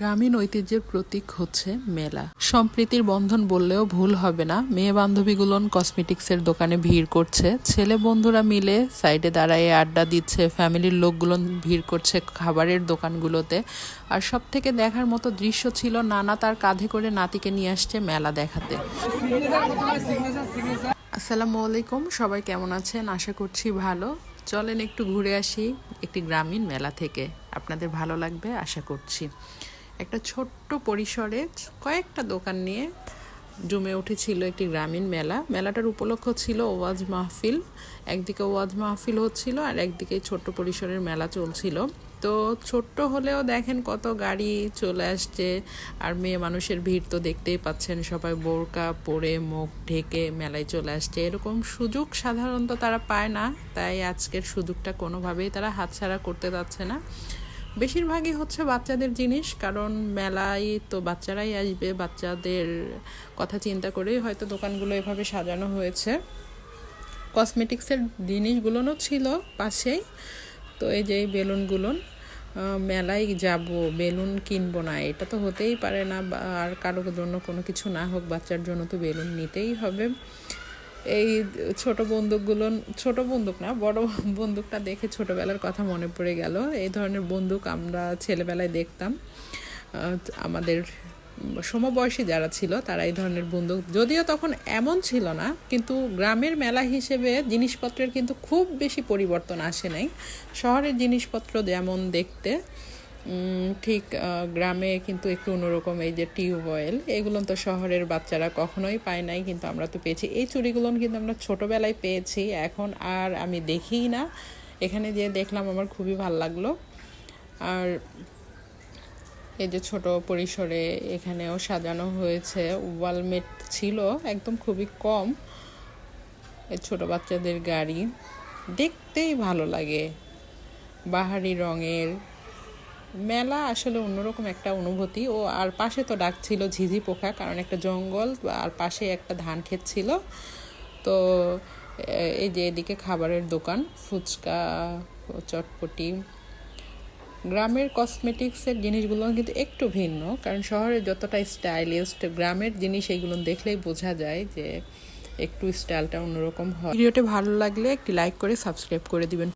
গ্রামীণ ঐতিহ্যের প্রতীক হচ্ছে মেলা। সম্প্রীতির বন্ধন বললেও ভুল হবে না। মেয়ে বান্ধবীগুলোন কসমেটিক্সের দোকানে ভিড় করছে। ছেলে বন্ধুরা মিলে সাইডে দাঁড়ায় আড্ডা দিচ্ছে। ফ্যামিলির লোকগুলো ভিড় করছে খাবারের দোকানগুলোতে। আর সব থেকে দেখার মতো দৃশ্য ছিল নানা তার কাঁধে করে নাতিকে নিয়ে আসছে মেলা দেখাতে। আসসালামু আলাইকুম, সবাই কেমন আছেন? আশা করছি ভালো। চলেন একটু ঘুরে আসি একটি গ্রামীণ মেলা থেকে। আপনাদের ভালো লাগবে, আশা করছি। একটা ছোট্ট পরিসরে কয়েকটা দোকান নিয়ে জমে উঠেছিল একটি গ্রামীণ মেলা। মেলাটার উপলক্ষ ছিল ওয়াজ মাহফিল। একদিকে ওয়াজ মাহফিল হচ্ছিল আর একদিকে ছোট্ট পরিসরের মেলা চলছিল। তো ছোট্ট হলেও দেখেন কত গাড়ি চলে আসছে আর মেয়ে মানুষের ভিড় তো দেখতেই পাচ্ছেন। সবাই বোরকা পরে মুখ ঢেকে মেলায় চলে আসছে। এরকম সুযোগ সাধারণত তারা পায় না, তাই আজকের সুযোগটা কোনোভাবেই তারা হাতছাড়া করতে যাচ্ছে না। বেশিরভাগই হচ্ছে বাচ্চাদের জিনিস, কারণ মেলায় তো বাচ্চারাই আসবে, বাচ্চাদের কথা চিন্তা করেই হয়তো দোকানগুলো এভাবে সাজানো হয়েছে। কসমেটিক্সের জিনিসগুলোও ছিল পাশেই, তো এই যে এই বেলুনগুলো মেলায় যাব, বেলুন কিনবো না, এটা তো হতেই পারে না আর কারোর জন্য কোনো কিছু না হোক, বাচ্চার জন্য তো বেলুন নিতেই হবে। এই ছোট বন্দুকগুলো, ছোট বন্দুক না, বড় বন্দুকটা দেখে ছোটবেলার কথা মনে পড়ে গেল। এই ধরনের বন্দুক আমরা ছেলেবেলায় দেখতাম। আমাদের সমবয়সী যারা ছিল, তারা এই ধরনের বন্দুক, যদিও তখন এমন ছিল না, কিন্তু গ্রামের মেলা হিসেবে জিনিসপত্রের কিন্তু খুব বেশি পরিবর্তন আসে নাই। শহরের জিনিসপত্র যেমন দেখতে ঠিক গ্রামে কিন্তু একটু অন্যরকম এই যে টিউবওয়েল এগুলো তো শহরের বাচ্চারা কখনোই পায় নাই, কিন্তু আমরা তো পেয়েছি। এই চুড়িগুলো কিন্তু আমরা ছোটোবেলায় পেয়েছি, এখন আর আমি দেখিই না। এখানে যে দেখলাম আমার খুবই ভালো লাগল। আর এই যে ছোট পরিসরে এখানেও সাজানো হয়েছে ওয়ালমেট ছিল, একদম খুবই কম। ছোট বাচ্চাদের গাড়ি, দেখতেই ভালো লাগে। বাহারি রঙের মেলা আসলে অন্যরকম একটা অনুভূতি। ও আর পাশে তো ডাক ছিল ঝিঝি পোকা, কারণ একটা জঙ্গল আর পাশে একটা ধান ক্ষেত ছিল। তো এই যে এদিকে খাবারের দোকান, ফুচকা, চটপটি। গ্রামের কসমেটিক্সের জিনিসগুলো কিন্তু একটু ভিন্ন, কারণ শহরে যতটা স্টাইলিস্ট গ্রামের জিনিস এইগুলো দেখলেই বোঝা যায় যে একটু স্টাইলটা অন্যরকম হয়। ভিডিওটি ভালো লাগলে একটি লাইক করে সাবস্ক্রাইব করে দিবেন।